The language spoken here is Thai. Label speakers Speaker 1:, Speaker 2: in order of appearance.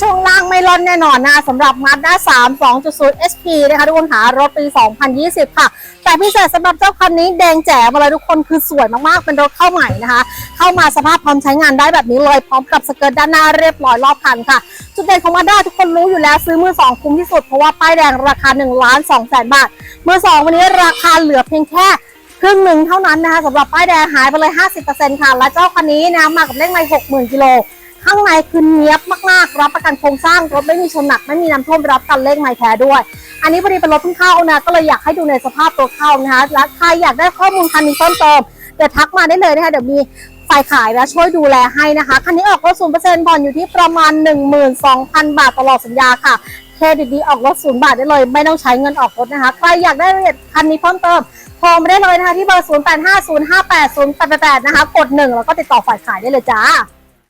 Speaker 1: ช่วงล่างไม่ร่อนแน่นอนนะสำหรับ Mazda 3 2.0 SP นะคะทุกคนค่ะรถปี 2020 ค่ะ แต่พิเศษสำหรับเจ้าคันนี้แดงแจ๋มาเลยทุกคนคือสวยมากๆ เป็นรถเข้าใหม่นะคะ เข้ามาสภาพพร้อมใช้งานได้แบบนี้เลยพร้อมกับสเกิร์ตด้านหน้าเรียบร้อยรอบคันค่ะ จุดเด่นของ Mazda ทุกคนรู้อยู่แล้วซื้อมือ2คุ้มที่สุดเพราะว่าป้ายแดงราคา1ล้าน2แสนบาทมือ2วันนี้ราคาเหลือเพียงแค่ครึ่งหนึ่งเท่านั้นนะคะสำหรับป้ายแดงหายไปเลย 50%ค่ะ และเจ้าคันนี้นะมากับเลขไมล์60,000กิโล ข้างในคือเนี้ยบมากๆ รับประกันโครงสร้างรถไม่มีชนหนักไม่มีน้ำท่วมรับกันเลขไมล์แท้ด้วย อันนี้พอดีเป็นรถเพิ่งเข้านะก็เลยอยากให้ดูในสภาพตัวเข้านะคะและใครอยากได้ข้อมูลคันนี้เพิ่มเติมเดี๋ยวทักมาได้เลยนะคะเดี๋ยวมีฝ่ายขายนะช่วยดูแลให้นะคะคันนี้ออกรถศูนเปอร์เซ็นต์ผ่อนอยู่ที่ประมาณ 12,000 บาทตลอดสัญญาค่ะเครดิตดีออกรถศูนย์บาทได้เลย ไม่ต้องใช้เงินออกรถนะคะใครอยากได้รายละเอียดคันนี้เพิ่มเติมโทรมาได้เลยนะคะที่เบอร์ 0850580888 นะคะ กด 1 แล้วก็ติดต่อฝ่ายขายได้เลยจ้า